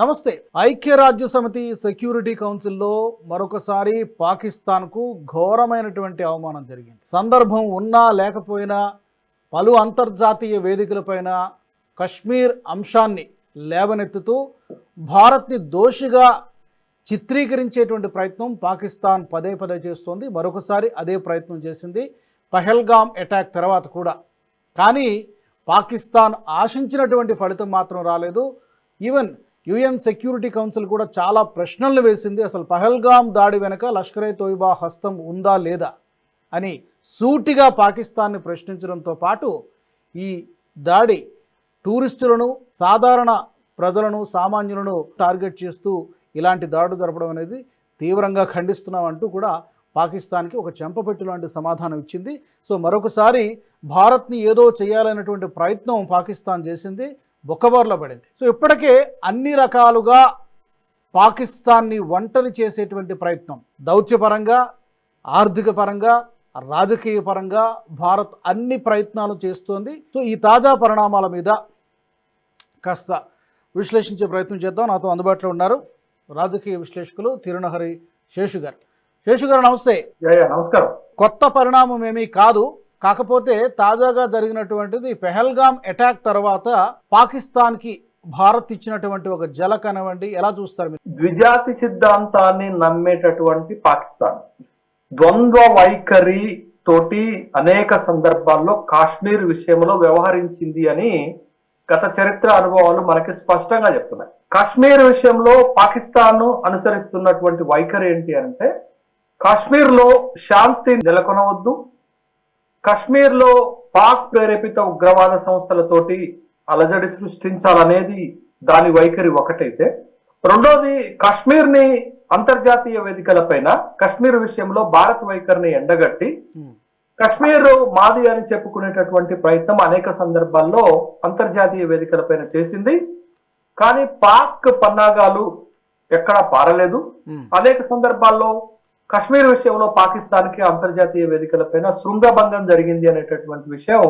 నమస్తే. ఐక్యరాజ్య సమితి సెక్యూరిటీ కౌన్సిల్లో మరొకసారి పాకిస్తాన్కు ఘోరమైనటువంటి అవమానం జరిగింది. సందర్భం ఉన్నా లేకపోయినా పలు అంతర్జాతీయ వేదికలపైన కశ్మీర్ అంశాన్ని లేవనెత్తుతూ భారత్ని దోషిగా చిత్రీకరించేటువంటి ప్రయత్నం పాకిస్తాన్ పదే పదే చేస్తోంది. మరొకసారి అదే ప్రయత్నం చేసింది. పహల్గామ్ అటాక్ తర్వాత కూడా. కానీ పాకిస్తాన్ ఆశించినటువంటి ఫలితం మాత్రం రాలేదు. ఈవెన్ యుఎన్ సెక్యూరిటీ కౌన్సిల్ కూడా చాలా ప్రశ్నలు వేసింది. అసలు పహల్గామ్ దాడి వెనుక లష్కరే తోయిబా హస్తం ఉందా లేదా అని సూటిగా పాకిస్తాన్ని ప్రశ్నించడంతో పాటు ఈ దాడి టూరిస్టులను సాధారణ ప్రజలను సామాన్యులను టార్గెట్ చేస్తూ ఇలాంటి దాడులు జరపడం అనేది తీవ్రంగా ఖండిస్తున్నామంటూ కూడా పాకిస్తాన్కి ఒక చెంపపెట్టు లాంటి సమాధానం ఇచ్చింది. సో మరొకసారి భారత్ని ఏదో చేయాలనేటువంటి ప్రయత్నం పాకిస్తాన్ చేసింది. బొక్కబోర్లో పడింది. సో ఇప్పటికే అన్ని రకాలుగా పాకిస్తాన్ని ఒంటరి చేసేటువంటి ప్రయత్నం దౌత్యపరంగా ఆర్థిక పరంగా రాజకీయ పరంగా భారత్ అన్ని ప్రయత్నాలు చేస్తోంది. సో ఈ తాజా పరిణామాల మీద కాస్త విశ్లేషించే ప్రయత్నం చేద్దాం. నాతో అందుబాటులో ఉన్నారు రాజకీయ విశ్లేషకులు తిరునహరి శేషు గారు. శేషు గారు నమస్తే. నమస్కారం. కొత్త పరిణామం ఏమీ కాదు. కాకపోతే తాజాగా జరిగినటువంటిది పెహల్గామ్ అటాక్ తర్వాత పాకిస్తాన్కి భారత్ ఇచ్చినటువంటి ఒక జల కనవండి ఎలా చూస్తారు మీరు? ద్విజాతి సిద్ధాంతాన్ని నమ్మేటటువంటి పాకిస్తాన్. ద్వంద్వ వైఖరి తోటి అనేక సందర్భాల్లో కాశ్మీర్ విషయంలో వ్యవహరించింది అని గత చరిత్ర అనుభవాలు మనకి స్పష్టంగా చెప్తున్నాయి. కాశ్మీర్ విషయంలో పాకిస్తాన్ అనుసరిస్తున్నటువంటి వైఖరి ఏంటి అంటే కాశ్మీర్లో శాంతి నెలకొనవద్దు కాశ్మీర్లో పాక్ ప్రేరేపిత ఉగ్రవాద సంస్థలతోటి అలజడి సృష్టించాలనేది దాని వైఖరి ఒకటైతే రెండోది కాశ్మీర్ని అంతర్జాతీయ వేదికలపైన కాశ్మీర్ విషయంలో భారత్ వైఖరిని ఎండగట్టి కాశ్మీర్ మాది అని చెప్పుకునేటటువంటి ప్రయత్నం అనేక సందర్భాల్లో అంతర్జాతీయ వేదికలపైన చేసింది. కానీ పాక్ పన్నాగాలు ఎక్కడా పారలేదు. అనేక సందర్భాల్లో కశ్మీర్ విషయంలో పాకిస్తాన్కి అంతర్జాతీయ వేదికలపైన శృంగభంగం జరిగింది అనేటటువంటి విషయం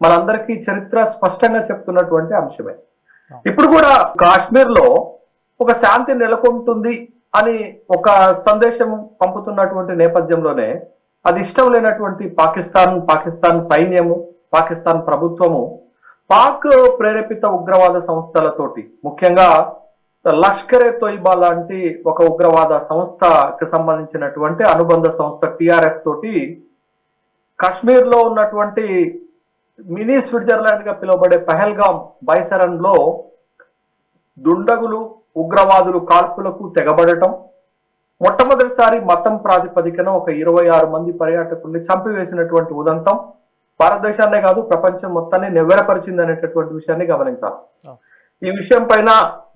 మనందరికీ చరిత్ర స్పష్టంగా చెప్తున్నటువంటి అంశమే. ఇప్పుడు కూడా కాశ్మీర్లో ఒక శాంతి నెలకొంటుంది అని ఒక సందేశం పంపుతున్నటువంటి నేపథ్యంలోనే అది ఇష్టం లేనటువంటి పాకిస్తాన్ పాకిస్తాన్ సైన్యము పాకిస్తాన్ ప్రభుత్వము పాక్ ప్రేరేపిత ఉగ్రవాద సంస్థలతోటి ముఖ్యంగా లష్కరే తోయిబా లాంటి ఒక ఉగ్రవాద సంస్థకి సంబంధించినటువంటి అనుబంధ సంస్థ టిఆర్ఎఫ్ తోటి కాశ్మీర్లో ఉన్నటువంటి మినీ స్విట్జర్లాండ్గా పిలువబడే పహల్గామ్ బైసరన్లో దుండగులు ఉగ్రవాదులు కాల్పులకు తెగబడటం మొట్టమొదటిసారి మతం ప్రాతిపదికన ఒక ఇరవై ఆరు మంది పర్యాటకుల్ని చంపివేసినటువంటి ఉదంతం భారతదేశాన్నే కాదు ప్రపంచం మొత్తాన్ని నివ్వెరపరిచింది అనేటటువంటి విషయాన్ని గమనించాలి. ఈ విషయం పైన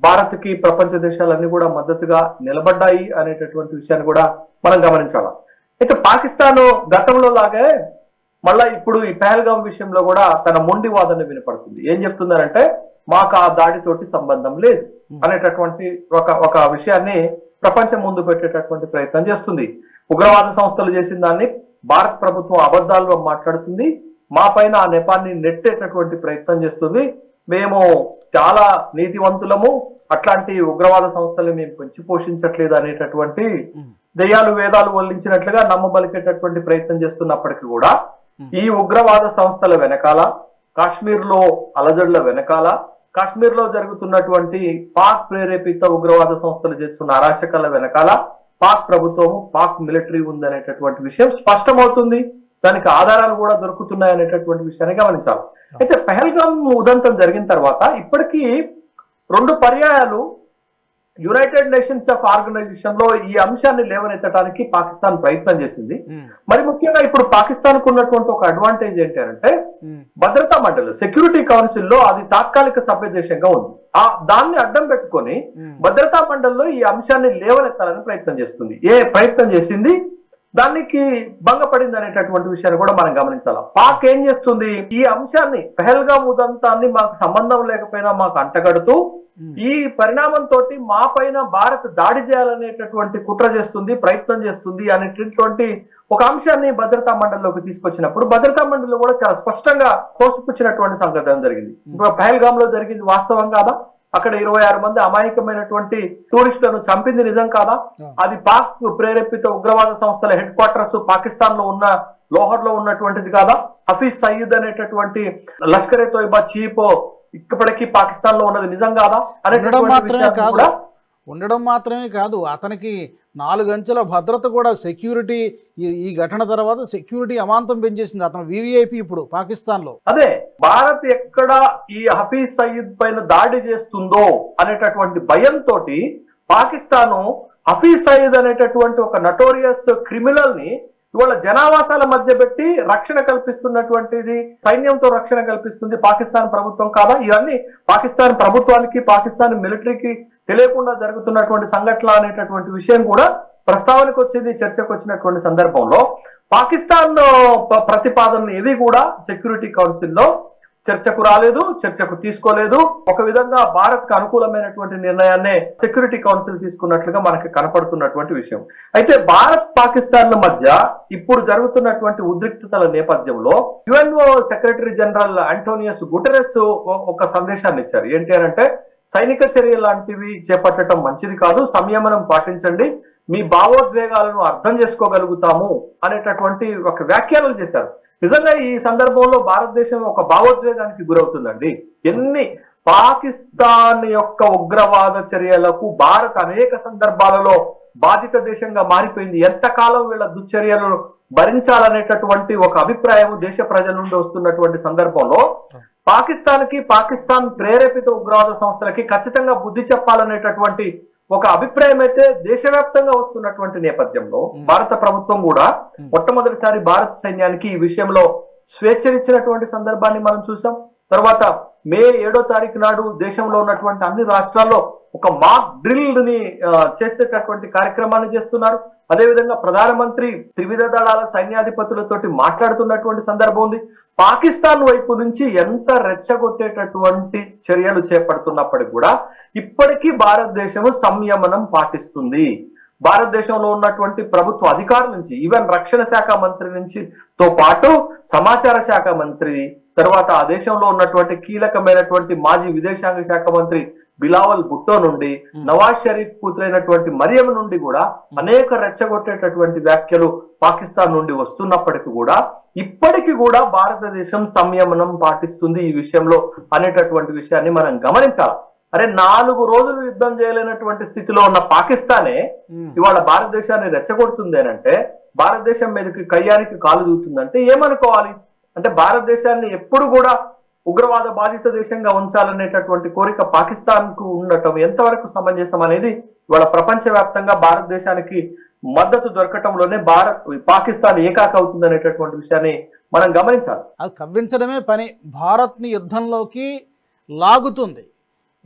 భారత్కి ప్రపంచ దేశాలన్నీ కూడా మద్దతుగా నిలబడ్డాయి అనేటటువంటి విషయాన్ని కూడా మనం గమనించాలి? అయితే పాకిస్తాన్ గతంలో లాగే మళ్ళా ఇప్పుడు ఈ పహల్గాం విషయంలో కూడా తన మొండి వాదన వినపడుతుంది. ఏం చెప్తున్నారంటే మాకు ఆ దాడితోటి సంబంధం లేదు అనేటటువంటి ఒక ఒక విషయాన్ని ప్రపంచం ముందు పెట్టేటటువంటి ప్రయత్నం చేస్తుంది. ఉగ్రవాద సంస్థలు చేసిన దాన్ని భారత ప్రభుత్వం అబద్ధాల్లో మాట్లాడుతుంది. మా పైన ఆ నెపాన్ని నెట్టేటటువంటి ప్రయత్నం చేస్తుంది. మేము చాలా నీతివంతులము. అట్లాంటి ఉగ్రవాద సంస్థలు మేము పెంచి పోషించట్లేదు అనేటటువంటి దెయ్యాలు వేదాలు వల్లించినట్లుగా నమ్మబలికేటటువంటి ప్రయత్నం చేస్తున్నప్పటికీ కూడా ఈ ఉగ్రవాద సంస్థల వెనకాల కాశ్మీర్లో అలజడుల వెనకాల కాశ్మీర్లో జరుగుతున్నటువంటి పాక్ ప్రేరేపిత ఉగ్రవాద సంస్థలు చేస్తున్న అరాచకాల వెనకాల పాక్ ప్రభుత్వము పాక్ మిలిటరీ ఉందనేటటువంటి విషయం స్పష్టమవుతుంది. దానికి ఆధారాలు కూడా దొరుకుతున్నాయి అనేటటువంటి విషయాన్ని గమనించాలి. అయితే పెహల్గామ్ ఉదంతం జరిగిన తర్వాత ఇప్పటికీ రెండు పర్యాయాలు యునైటెడ్ నేషన్స్ ఆఫ్ ఆర్గనైజేషన్లో ఈ అంశాన్ని లేవనెత్తడానికి పాకిస్తాన్ ప్రయత్నం చేసింది. ఉమ్, మరి ముఖ్యంగా ఇప్పుడు పాకిస్తాన్కు ఉన్నటువంటి ఒక అడ్వాంటేజ్ ఏంటంటే ఉమ్, భద్రతా మండలి సెక్యూరిటీ కౌన్సిల్లో అది తాత్కాలిక సభ్య దేశంగా ఉంది. ఆ దాన్ని అడ్డం పెట్టుకొని ఉమ్, భద్రతా మండలిలో ఈ అంశాన్ని లేవనెత్తాలని ప్రయత్నం చేస్తుంది. ఏ ప్రయత్నం చేసింది? దానికి భంగపడింది అనేటటువంటి విషయాన్ని కూడా మనం గమనించాలి? పాక్ ఏం చేస్తుంది? ఈ అంశాన్ని పెహల్గాం ఉదంతాన్ని మాకు సంబంధం లేకపోయినా మాకు అంటగడుతూ ఈ పరిణామంతో మా పైన భారత్ దాడి చేయాలనేటటువంటి కుట్ర చేస్తుంది ప్రయత్నం చేస్తుంది అనేటటువంటి ఒక అంశాన్ని భద్రతా మండలిలోకి తీసుకొచ్చినప్పుడు భద్రతా మండలిలో కూడా చాలా స్పష్టంగా తోసిపుచ్చినటువంటి సంఘటన జరిగింది. ఇప్పుడు పహల్గామ్లో జరిగింది వాస్తవం కాదా? అక్కడ ఇరవై ఆరు మంది అమాయకమైనటువంటి టూరిస్టులను చంపింది నిజం కాదా? అది పాక్ ప్రేరేపిత ఉగ్రవాద సంస్థల హెడ్ క్వార్టర్స్ పాకిస్తాన్లో ఉన్న లోహర్లో ఉన్నటువంటిది కాదా? హఫీజ్ సయీద్ అనేటటువంటి లష్కర్ తోయిబా చీఫ్ ఇప్పటికీ పాకిస్తాన్లో ఉన్నది నిజం కాదా? అనేటటువంటి ఉండడం మాత్రమే కాదు. అతనికి నాలుగు అంచెల భద్రత కూడా సెక్యూరిటీ ఈ ఘటన తర్వాత సెక్యూరిటీ అమాంతం పెంచేసింది అతను వివిఐపి ఇప్పుడు పాకిస్తాన్లో. అదే భారత్ ఎక్కడ ఈ హఫీజ్ సయీద్ పైన దాడి చేస్తుందో అనేటటువంటి భయంతో పాకిస్తాను హఫీజ్ సయీద్ అనేటటువంటి ఒక నటోరియస్ క్రిమినల్ని ఇవాళ జనావాసాల మధ్య పెట్టి రక్షణ కల్పిస్తున్నటువంటిది సైన్యంతో రక్షణ కల్పిస్తుంది పాకిస్తాన్ ప్రభుత్వం. కాదా ఇవన్నీ పాకిస్తాన్ ప్రభుత్వానికి పాకిస్తాన్ మిలిటరీకి తెలియకుండా జరుగుతున్నటువంటి సంఘటన అనేటటువంటి విషయం కూడా ప్రస్తావనకు వచ్చింది చర్చకు వచ్చినటువంటి సందర్భంలో. పాకిస్తాన్ ప్రతిపాదన ప్రతిపాదనలు కూడా సెక్యూరిటీ కౌన్సిల్లో చర్చకు రాలేదు చర్చకు తీసుకోలేదు. ఒక విధంగా భారత్కు అనుకూలమైనటువంటి నిర్ణయాన్నే సెక్యూరిటీ కౌన్సిల్ తీసుకున్నట్లుగా మనకి కనపడుతున్నటువంటి విషయం. అయితే భారత్ పాకిస్తాన్ల మధ్య ఇప్పుడు జరుగుతున్నటువంటి ఉద్రిక్తతల నేపథ్యంలో UNO secretary general Antonio Guterres ఒక సందేశాన్ని ఇచ్చారు. ఏంటి అని అంటే సైనిక చర్యలు లాంటివి చేపట్టడం మంచిది కాదు సంయమనం పాటించండి మీ భావోద్వేగాలను అర్థం చేసుకోగలుగుతాము అనేటటువంటి ఒక వ్యాఖ్యానాలు చేశారు. నిజంగా ఈ సందర్భంలో భారతదేశం ఒక భావోద్వేగానికి గురవుతుందండి. ఎన్ని పాకిస్తాన్ యొక్క ఉగ్రవాద చర్యలకు భారత్ అనేక సందర్భాలలో బాధిత దేశంగా మారిపోయింది. ఎంతకాలం వీళ్ళ దుశ్చర్యలను భరించాలనేటటువంటి ఒక అభిప్రాయం దేశ ప్రజల నుండి వస్తున్నటువంటి సందర్భంలో పాకిస్తాన్కి పాకిస్తాన్ ప్రేరేపిత ఉగ్రవాద సంస్థలకి ఖచ్చితంగా బుద్ధి చెప్పాలనేటటువంటి ఒక అభిప్రాయం అయితే దేశవ్యాప్తంగా వస్తున్నటువంటి నేపథ్యంలో భారత ప్రభుత్వం కూడా మొట్టమొదటిసారి భారత సైన్యానికి ఈ విషయంలో స్వేచ్ఛనిచ్చినటువంటి సందర్భాన్ని మనం చూసాం తర్వాత మే ఏడో తారీఖు నాడు దేశంలో ఉన్నటువంటి అన్ని రాష్ట్రాల్లో ఒక మాక్ డ్రిల్ని చేసేటటువంటి కార్యక్రమాన్ని చేస్తున్నారు. అదేవిధంగా ప్రధానమంత్రి త్రివిధ దళాల సైన్యాధిపతులతోటి మాట్లాడుతున్నటువంటి సందర్భం ఉంది. పాకిస్తాన్ వైపు నుంచి ఎంత రెచ్చగొట్టేటటువంటి చర్యలు చేపడుతున్నప్పటికీ కూడా ఇప్పటికీ భారతదేశం సంయమనం పాటిస్తుంది. భారతదేశంలో ఉన్నటువంటి ప్రభుత్వ అధికారుల నుంచి ఈవెన్ రక్షణ శాఖ మంత్రి నుంచి తో పాటు సమాచార శాఖ మంత్రి తర్వాత ఆ దేశంలో ఉన్నటువంటి కీలకమైనటువంటి మాజీ విదేశాంగ శాఖ మంత్రి బిలావల్ భుట్టో నుండి నవాజ్ షరీఫ్ కూతురైనటువంటి మరియం నుండి కూడా అనేక రెచ్చగొట్టేటటువంటి వ్యాఖ్యలు పాకిస్తాన్ నుండి వస్తున్నప్పటికీ కూడా ఇప్పటికీ కూడా భారతదేశం సంయమనం పాటిస్తుంది ఈ విషయంలో అనేటటువంటి విషయాన్ని మనం గమనించాలి? అరే నాలుగు రోజులు యుద్ధం చేయలేనటువంటి స్థితిలో ఉన్న పాకిస్తానే. ఇవాళ భారతదేశాన్ని రెచ్చగొడుతుంది అని అంటే భారతదేశం మీదకి కయ్యానికి కాలు దూతుందంటే ఏమనుకోవాలి? అంటే భారతదేశాన్ని ఎప్పుడు కూడా ఉగ్రవాద బాధిత దేశంగా ఉంచాలనేటటువంటి కోరిక పాకిస్తాన్కు ఉండటం ఎంతవరకు సమంజసం అనేది ఇవాళ ప్రపంచవ్యాప్తంగా భారతదేశానికి మద్దతు దొరకటంలోనే భారత్ పాకిస్తాన్ ఏకాక అవుతుంది అనేటటువంటి విషయాన్ని మనం గమనించాలి. అది కవ్వించడమే పని. భారత్ని యుద్ధంలోకి లాగుతుంది.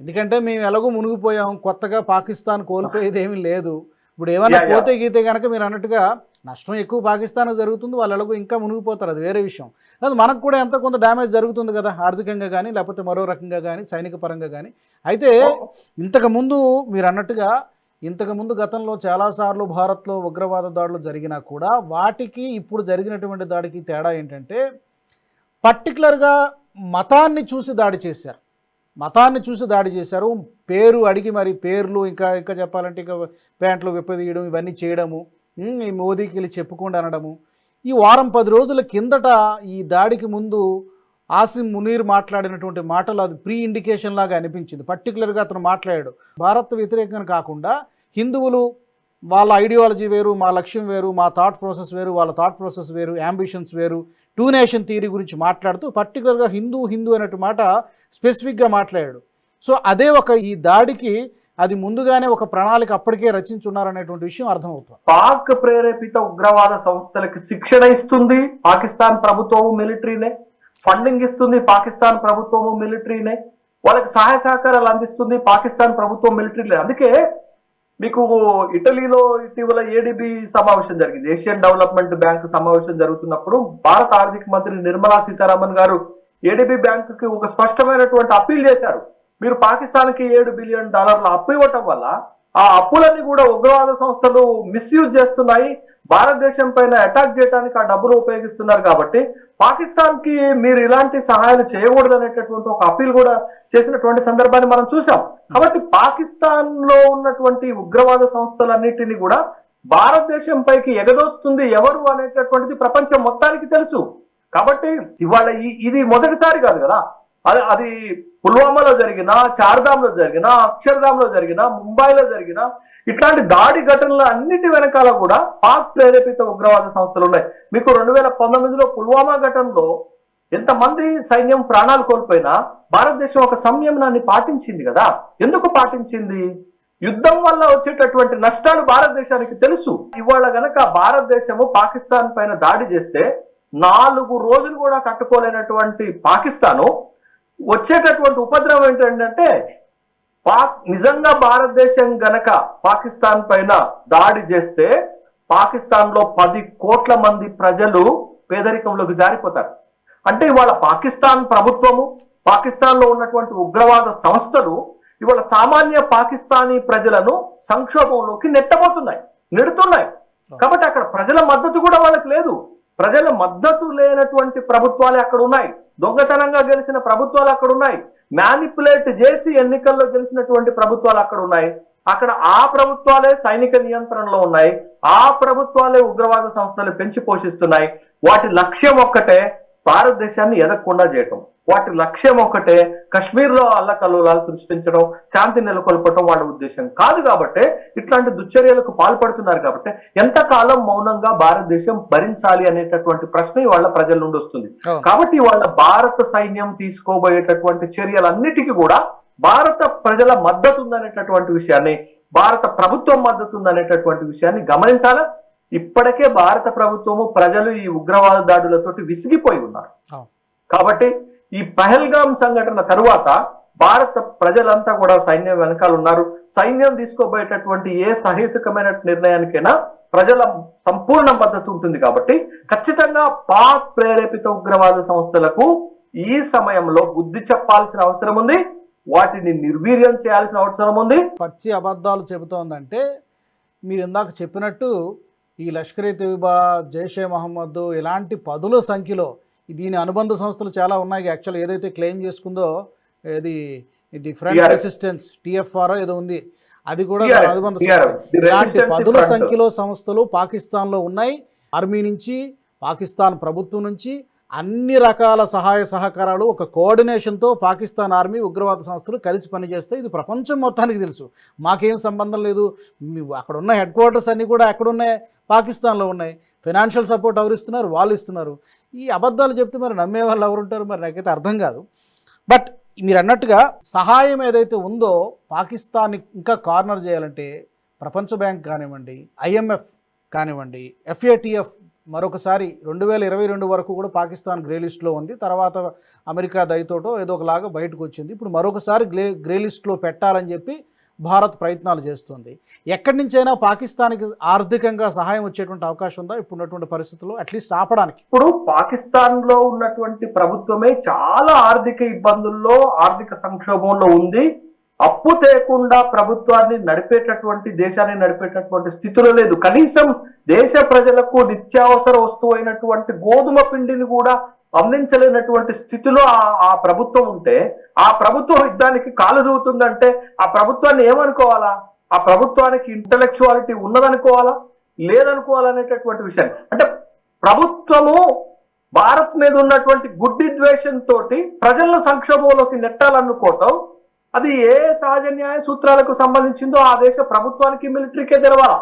ఎందుకంటే మేము ఎలాగో మునిగిపోయాం కొత్తగా పాకిస్తాన్ కోల్పోయేది ఏమీ లేదు. ఇప్పుడు ఏమైనా. పోతే గీతే కనుక మీరు అన్నట్టుగా నష్టం ఎక్కువ పాకిస్తాన్ జరుగుతుంది వాళ్ళు ఎలాగో ఇంకా మునిగిపోతారు అది వేరే విషయం. అది మనకు కూడా ఎంతో కొంత డ్యామేజ్ జరుగుతుంది కదా ఆర్థికంగా కానీ లేకపోతే మరో రకంగా కానీ సైనిక పరంగా కానీ అయితే ఇంతకుముందు మీరు అన్నట్టుగా ఇంతకుముందు గతంలో చాలాసార్లు భారత్లో ఉగ్రవాద దాడులు జరిగినా కూడా వాటికి ఇప్పుడు జరిగినటువంటి దాడికి తేడా ఏంటంటే పర్టికులర్గా మతాన్ని చూసి దాడి చేశారు. మతాన్ని చూసి దాడి చేశారు. పేరు అడిగి మరి పేర్లు ఇంకా ఇంకా చెప్పాలంటే ఇంకా ప్యాంట్లు విప్పదీయడం ఇవన్నీ చేయడము ఈ మోదీకి వెళ్ళి చెప్పుకోండి అనడము. ఈ వారం పది రోజుల కిందట ఈ దాడికి ముందు ఆసిమ్ మునీర్ మాట్లాడినటువంటి మాటలు అది ప్రీ ఇండికేషన్ లాగా అనిపించింది. పర్టికులర్గా అతను మాట్లాడాడు. భారత్ వ్యతిరేకంగా కాకుండా హిందువులు వాళ్ళ ఐడియాలజీ వేరు మా లక్ష్యం వేరు మా థాట్ ప్రాసెస్ వేరు వాళ్ళ థాట్ ప్రాసెస్ వేరు యాంబిషన్స్ వేరు టూ నేషన్ థియరీ గురించి మాట్లాడుతూ పర్టికులర్గా హిందూ హిందూ అనేటు మాట స్పెసిఫిక్గా మాట్లాడాడు. సో అదే ఒక ఈ దాడికి అది ముందుగానే ఒక ప్రణాళిక అప్పటికే రచించున్నారనేటువంటి విషయం అర్థమవుతుంది. పాక్ ప్రేరేపిత ఉగ్రవాద సంస్థలకు శిక్షణ ఇస్తుంది పాకిస్తాన్ ప్రభుత్వము మిలిటరీనే. ఫండింగ్ ఇస్తుంది పాకిస్తాన్ ప్రభుత్వము మిలిటరీనే. వాళ్ళకి సహాయ సహకారాలు అందిస్తుంది పాకిస్తాన్ ప్రభుత్వం మిలిటరీ అందుకే మీకు ఇటలీలో ఇటీవల ఏడిబి సమావేశం జరిగింది. ఏషియన్ డెవలప్మెంట్ బ్యాంక్ సమావేశం జరుగుతున్నప్పుడు భారత ఆర్థిక మంత్రి నిర్మలా సీతారామన్ గారు ఏడిబి బ్యాంక్కి ఒక స్పష్టమైనటువంటి అప్పీల్ చేశారు. మీరు పాకిస్తాన్కి ఏడు బిలియన్ డాలర్ల అప్పు ఇవ్వటం వల్ల ఆ అప్పులన్నీ కూడా ఉగ్రవాద సంస్థలు మిస్యూజ్ చేస్తున్నాయి. భారతదేశం పైన అటాక్ చేయడానికి ఆ డబ్బులు ఉపయోగిస్తున్నారు కాబట్టి పాకిస్తాన్కి మీరు ఇలాంటి సహాయాలు చేయకూడదు అనేటటువంటి ఒక అప్పీల్ కూడా చేసినటువంటి సందర్భాన్ని మనం చూసాం కాబట్టి పాకిస్తాన్లో ఉన్నటువంటి ఉగ్రవాద సంస్థలన్నింటినీ కూడా భారతదేశం పైకి ఎగదోస్తుంది ఎవరు అనేటటువంటిది ప్రపంచం మొత్తానికి తెలుసు. కాబట్టి ఇవాళ ఇది మొదటిసారి కాదు కదా. అది అది పుల్వామాలో జరిగిన చార్ధామ్లో జరిగిన అక్షర్ధామ్లో జరిగిన ముంబైలో జరిగిన ఇట్లాంటి దాడి ఘటనల అన్నిటి వెనకాల కూడా పాక్ ప్రేరేపిత ఉగ్రవాద సంస్థలు ఉన్నాయి. మీకు రెండు వేల పంతొమ్మిదిలో పుల్వామా ఘటనలో ఎంతమంది సైన్యం ప్రాణాలు కోల్పోయినా భారతదేశం ఒక సంయమనాన్ని పాటించింది కదా. ఎందుకు పాటించింది? యుద్ధం వల్ల వచ్చేటటువంటి నష్టాలు భారతదేశానికి తెలుసు. ఇవాళ గనక భారతదేశము పాకిస్తాన్ పైన దాడి చేస్తే నాలుగు రోజులు కూడా కట్టుకోలేనటువంటి పాకిస్తాను వచ్చేటటువంటి ఉపద్రవం ఏంటంటే పాక్ నిజంగా భారతదేశం గనక పాకిస్తాన్ పైన దాడి చేస్తే పాకిస్తాన్లో పది కోట్ల మంది ప్రజలు పేదరికంలోకి జారిపోతారు. అంటే ఇవాళ పాకిస్తాన్ ప్రభుత్వము పాకిస్తాన్లో ఉన్నటువంటి ఉగ్రవాద సంస్థలు ఇవాళ సామాన్య పాకిస్తానీ ప్రజలను సంక్షోభంలోకి నెట్టబోతున్నాయి నెడుతున్నాయి. కాబట్టి అక్కడ ప్రజల మద్దతు కూడా వాళ్ళకి లేదు. ప్రజల మద్దతు లేనటువంటి ప్రభుత్వాలు అక్కడ ఉన్నాయి. దొంగతనంగా గెలిచిన ప్రభుత్వాలు అక్కడ ఉన్నాయి. మ్యానిపులేట్ చేసి ఎన్నికల్లో గెలిచినటువంటి ప్రభుత్వాలు అక్కడ ఉన్నాయి. అక్కడ ఆ ప్రభుత్వాలే సైనిక నియంత్రణలో ఉన్నాయి. ఆ ప్రభుత్వాలే ఉగ్రవాద సంస్థలు పెంచి పోషిస్తున్నాయి. వాటి లక్ష్యం ఒక్కటే భారతదేశాన్ని ఎదగకుండా చేయటం. వాటి లక్ష్యం ఒక్కటే కశ్మీర్లో అల్లకల్లోలాలు సృష్టించడం శాంతి నెలకొల్పటం వాళ్ళ ఉద్దేశం. కాదు కాబట్టి ఇట్లాంటి దుశ్చర్యలకు పాల్పడుతున్నారు కాబట్టి ఎంతకాలం మౌనంగా భారతదేశం భరించాలి అనేటటువంటి ప్రశ్న వాళ్ళ ప్రజల నుండి వస్తుంది. కాబట్టి వాళ్ళ భారత సైన్యం తీసుకోబోయేటటువంటి చర్యలన్నిటికీ కూడా భారత ప్రజల మద్దతు ఉందనేటటువంటి విషయాన్ని భారత ప్రభుత్వం మద్దతు ఉందనేటటువంటి విషయాన్ని గమనించాలా? ఇప్పటికే భారత ప్రభుత్వము ప్రజలు ఈ ఉగ్రవాద దాడులతోటి విసిగిపోయి ఉన్నారు. కాబట్టి ఈ పహల్గాం సంఘటన తరువాత భారత ప్రజలంతా కూడా సైన్యం వెనకాల ఉన్నారు సైన్యం తీసుకోబోయేటటువంటి ఏ సహేతుకమైన నిర్ణయానికైనా ప్రజల సంపూర్ణ మద్దతు ఉంటుంది కాబట్టి ఖచ్చితంగా పాక్ ప్రేరేపిత ఉగ్రవాద సంస్థలకు ఈ సమయంలో బుద్ధి చెప్పాల్సిన అవసరం ఉంది. వాటిని నిర్వీర్యం చేయాల్సిన అవసరం ఉంది. పచ్చి అబద్ధాలు చెబుతోందంటే మీరు ఇందాక చెప్పినట్టు ఈ లష్కర్ ఏ తోయిబా జైషే మహమ్మద్ ఇలాంటి పదుల సంఖ్యలో దీని అనుబంధ సంస్థలు చాలా ఉన్నాయి. యాక్చువల్ ఏదైతే క్లెయిమ్ చేసుకుందో ఇది ఫ్రంట్ TRF. రెసిస్టెన్స్ టిఎఫ్ఆర్ ఏదో ఉంది. అది కూడా అనుబంధ సంస్థ. ఇలాంటి పదుల. సంఖ్యలో సంస్థలు పాకిస్తాన్లో ఉన్నాయి. ఆర్మీ నుంచి పాకిస్తాన్ ప్రభుత్వం నుంచి అన్ని రకాల సహాయ సహకారాలు ఒక కోఆర్డినేషన్తో పాకిస్తాన్ ఆర్మీ ఉగ్రవాద సంస్థలు కలిసి పనిచేస్తే ఇది ప్రపంచం మొత్తానికి తెలుసు. మాకేం సంబంధం లేదు. మీ- అక్కడ ఉన్న హెడ్ క్వార్టర్స్ అన్నీ కూడా ఎక్కడున్నాయి? పాకిస్తాన్లో ఉన్నాయి. ఫైనాన్షియల్ సపోర్ట్ ఎవరు ఇస్తున్నారు? వాళ్ళు ఇస్తున్నారు. ఈ అబద్ధాలు చెప్తే మరి నమ్మే వాళ్ళు ఎవరు ఉంటారు? మరి నాకైతే అర్థం కాదు. బట్ మీరు అన్నట్టుగా సహాయం ఏదైతే ఉందో పాకిస్తాన్ని ఇంకా కార్నర్ చేయాలంటే ప్రపంచ బ్యాంక్ కానివ్వండి ఐఎంఎఫ్ కానివ్వండి ఎఫ్ఏటిఎఫ్ మరొకసారి రెండు వేల ఇరవై రెండు వరకు కూడా పాకిస్తాన్ గ్రే లిస్ట్లో ఉంది. తర్వాత అమెరికా దయతోటో ఏదో ఒకలాగా బయటకు వచ్చింది. ఇప్పుడు మరొకసారి గ్రే గ్రే లిస్ట్లో పెట్టాలని చెప్పి భారత్ ప్రయత్నాలు చేస్తుంది. ఎక్కడి నుంచైనా పాకిస్తాన్కి ఆర్థికంగా సహాయం వచ్చేటువంటి అవకాశం ఉందా? ఇప్పుడు ఉన్నటువంటి పరిస్థితుల్లో అట్లీస్ట్ ఆపడానికి. ఇప్పుడు పాకిస్తాన్లో ఉన్నటువంటి ప్రభుత్వమే చాలా ఆర్థిక ఇబ్బందుల్లో ఆర్థిక సంక్షోభంలో ఉంది. అప్పు తేకుండా ప్రభుత్వాన్ని నడిపేటటువంటి దేశాన్ని నడిపేటటువంటి స్థితిలో లేదు. కనీసం దేశ ప్రజలకు నిత్యావసర వస్తువు అయినటువంటి గోధుమ పిండిని కూడా అందించలేనటువంటి స్థితిలో ఆ- ఆ ప్రభుత్వం ఉంటే ఆ ప్రభుత్వం యుద్ధానికి కాలు దూవుతుందంటే ఆ ప్రభుత్వాన్ని ఏమనుకోవాలా? ఆ ప్రభుత్వానికి ఇంటలెక్చువాలిటీ ఉన్నదనుకోవాలా? లేదనుకోవాలనేటటువంటి విషయం. అంటే ప్రభుత్వము భారత్ మీద ఉన్నటువంటి గుడ్డి ద్వేషంతో తోటి ప్రజలను సంక్షోభంలోకి నెట్టాలనుకోవటం అది ఏ సహజ న్యాయ సూత్రాలకు సంబంధించిందో ఆ దేశ ప్రభుత్వానికి మిలిటరీకే తెలవాలా?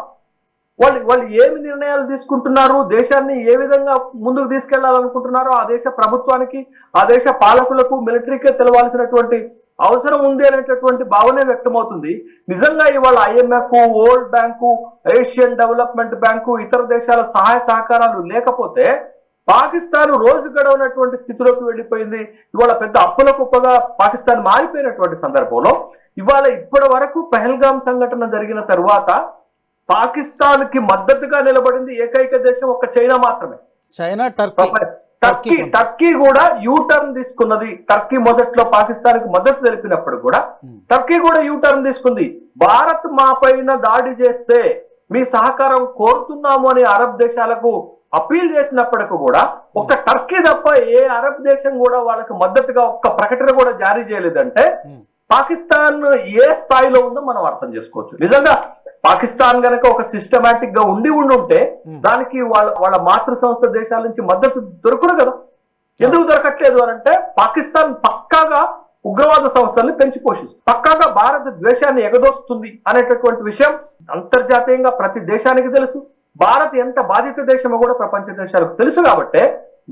వాళ్ళు వాళ్ళు ఏమి నిర్ణయాలు తీసుకుంటున్నారు? దేశాన్ని ఏ విధంగా ముందుకు తీసుకెళ్ళాలనుకుంటున్నారో ఆ దేశ ప్రభుత్వానికి ఆ దేశ పాలకులకు మిలిటరీకే తెలవాల్సినటువంటి అవసరం ఉంది అనేటటువంటి భావనే వ్యక్తమవుతుంది. నిజంగా ఇవాళ IMF world bank Asian development bank ఇతర దేశాల సహాయ సహకారాలు లేకపోతే పాకిస్తాన్ రోజు గడవనటువంటి స్థితిలోకి వెళ్ళిపోయింది. ఇవాళ పెద్ద అప్పుల కుప్పగా పాకిస్తాన్ మారిపోయినటువంటి సందర్భంలో ఇవాళ ఇప్పటి వరకు పహల్గాం సంఘటన జరిగిన తరువాత పాకిస్తాన్కి మద్దతుగా నిలబడింది ఏకైక దేశం ఒక చైనా మాత్రమే. China Turkey. టర్కీ కూడా యూ టర్న్ తీసుకున్నది. టర్కీ మొదట్లో పాకిస్తాన్కి మద్దతు తెలిపినప్పుడు కూడా Hmm. టర్కీ కూడా యూ టర్న్ తీసుకుంది. భారత్ మా పైన దాడి చేస్తే మీ సహకారం కోరుతున్నాము అని అరబ్ దేశాలకు అప్పీల్ చేసినప్పటికీ కూడా ఒక్క టర్కీ తప్ప ఏ అరబ్ దేశం కూడా వాళ్ళకి మద్దతుగా ఒక్క ప్రకటన కూడా జారీ చేయలేదంటే పాకిస్తాన్ ఏ స్థాయిలో ఉందో మనం అర్థం చేసుకోవచ్చు. నిజంగా పాకిస్తాన్ గనక ఒక సిస్టమేటిక్గా ఉండి ఉండి ఉంటే Hmm. దానికి వాళ్ళ వాళ్ళ మాతృ సంస్థ దేశాల నుంచి మద్దతు దొరకదు కదా. ఎందుకు దొరకట్లేదు అని అంటే పాకిస్తాన్ పక్కాగా ఉగ్రవాద సంస్థల్ని పెంచి పోషిస్తుంది. పక్కాగా భారత ద్వేషాన్ని ఎగదోస్తుంది అనేటటువంటి విషయం అంతర్జాతీయంగా ప్రతి దేశానికి తెలుసు. భారత్ ఎంత బాధిత దేశమో కూడా ప్రపంచ దేశాలకు తెలుసు కాబట్టే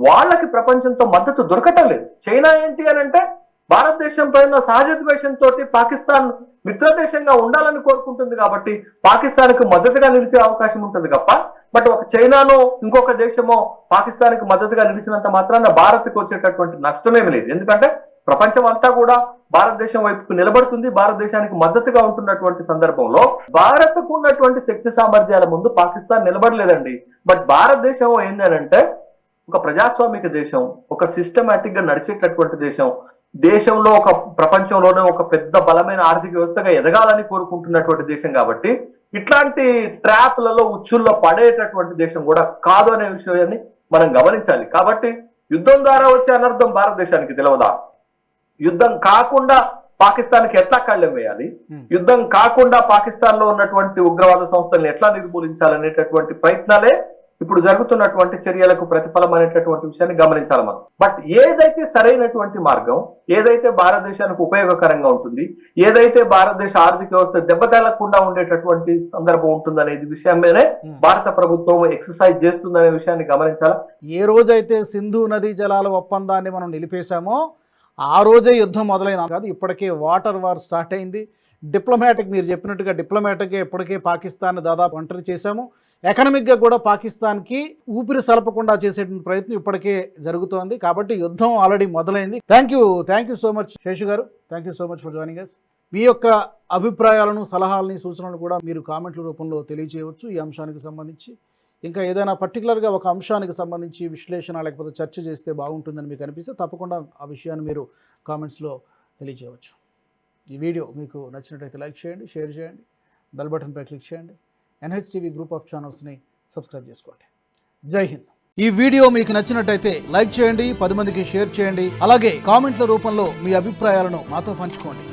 వాళ్ళకి ప్రపంచంతో మద్దతు దొరకటం లేదు. చైనా ఏంటి అని అంటే భారతదేశం పైన సహజ ద్వేషంతో పాకిస్తాన్ మిత్ర దేశంగా ఉండాలని కోరుకుంటుంది కాబట్టి పాకిస్తాన్కు మద్దతుగా నిలిచే అవకాశం ఉంటుంది తప్ప బట్ ఒక చైనానో ఇంకొక దేశమో పాకిస్తాన్కి మద్దతుగా నిలిచినంత మాత్రాన భారత్కి వచ్చేటటువంటి నష్టమేమి లేదు. ఎందుకంటే ప్రపంచం అంతా కూడా భారతదేశం వైపుకు నిలబడుతుంది భారతదేశానికి మద్దతుగా ఉంటున్నటువంటి సందర్భంలో భారత్కు ఉన్నటువంటి శక్తి సామర్థ్యాల ముందు పాకిస్తాన్ నిలబడలేదండి. బట్ భారతదేశం ఏంటంటే ఒక ప్రజాస్వామిక దేశం ఒక సిస్టమేటిక్గా నడిచేటటువంటి దేశం. దేశంలో ఒక ప్రపంచంలోనే ఒక పెద్ద బలమైన ఆర్థిక వ్యవస్థగా ఎదగాలని కోరుకుంటున్నటువంటి దేశం కాబట్టి ఇట్లాంటి ట్రాప్లలో ఉచ్చుల్లో పడేటటువంటి దేశం కూడా కాదు అనే విషయాన్ని మనం గమనించాలి. కాబట్టి యుద్ధం ద్వారా వచ్చే అనర్థం భారతదేశానికి తెలియదా యుద్ధం కాకుండా పాకిస్తాన్కి ఎట్లా కళ్ళెం వేయాలి. యుద్ధం కాకుండా పాకిస్తాన్లో ఉన్నటువంటి ఉగ్రవాద సంస్థల్ని ఎట్లా నిర్మూలించాలనేటటువంటి ప్రయత్నాలే ఇప్పుడు జరుగుతున్నటువంటి చర్యలకు ప్రతిఫలం అనేటటువంటి విషయాన్ని గమనించాలి మనం బట్ ఏదైతే సరైనటువంటి మార్గం ఏదైతే భారతదేశానికి ఉపయోగకరంగా ఉంటుంది ఏదైతే భారతదేశ ఆర్థిక వ్యవస్థ దెబ్బతేలకుండా ఉండేటటువంటి సందర్భం ఉంటుందనేది విషయం మీదనే. భారత ప్రభుత్వం ఎక్సర్సైజ్ చేస్తుందనే విషయాన్ని గమనించాలా ఏ రోజైతే సింధు నదీ జలాల ఒప్పందాన్ని మనం నిలిపేశామో ఆ రోజే యుద్ధం మొదలైన కాదు ఇప్పటికే వాటర్ వార్ స్టార్ట్ అయింది. డిప్లొమాటిక్ మీరు చెప్పినట్టుగా డిప్లొమాటిక్గా ఇప్పటికే పాకిస్తాన్ దాదాపు ఒంటరి చేశాము. ఎకనమిక్గా కూడా పాకిస్తాన్కి ఊపిరి సలపకుండా చేసేటువంటి ప్రయత్నం ఇప్పటికే జరుగుతోంది. కాబట్టి యుద్ధం ఆల్రెడీ మొదలైంది. Thank you thank you so much Seshu garu. Thank you so much for joining us మీ యొక్క అభిప్రాయాలను సలహాలని సూచనలు కూడా మీరు కామెంట్ల రూపంలో తెలియజేయవచ్చు. ఈ అంశానికి సంబంధించి ఇంకా ఏదైనా పర్టికులర్గా ఒక అంశానికి సంబంధించి విశ్లేషణ లేకపోతే చర్చ చేస్తే బాగుంటుందని మీకు అనిపిస్తే తప్పకుండా ఆ విషయాన్ని మీరు కామెంట్స్లో తెలియజేయవచ్చు. ఈ వీడియో మీకు నచ్చినట్టయితే లైక్ చేయండి షేర్ చేయండి బెల్ బటన్పై క్లిక్ చేయండి ఎన్హెచ్టీవీ గ్రూప్ ఆఫ్ ఛానల్స్ని సబ్స్క్రైబ్ చేసుకోండి. జై హింద్. ఈ వీడియో మీకు నచ్చినట్టయితే లైక్ చేయండి పది మందికి షేర్ చేయండి అలాగే కామెంట్ల రూపంలో మీ అభిప్రాయాలను మాతో పంచుకోండి.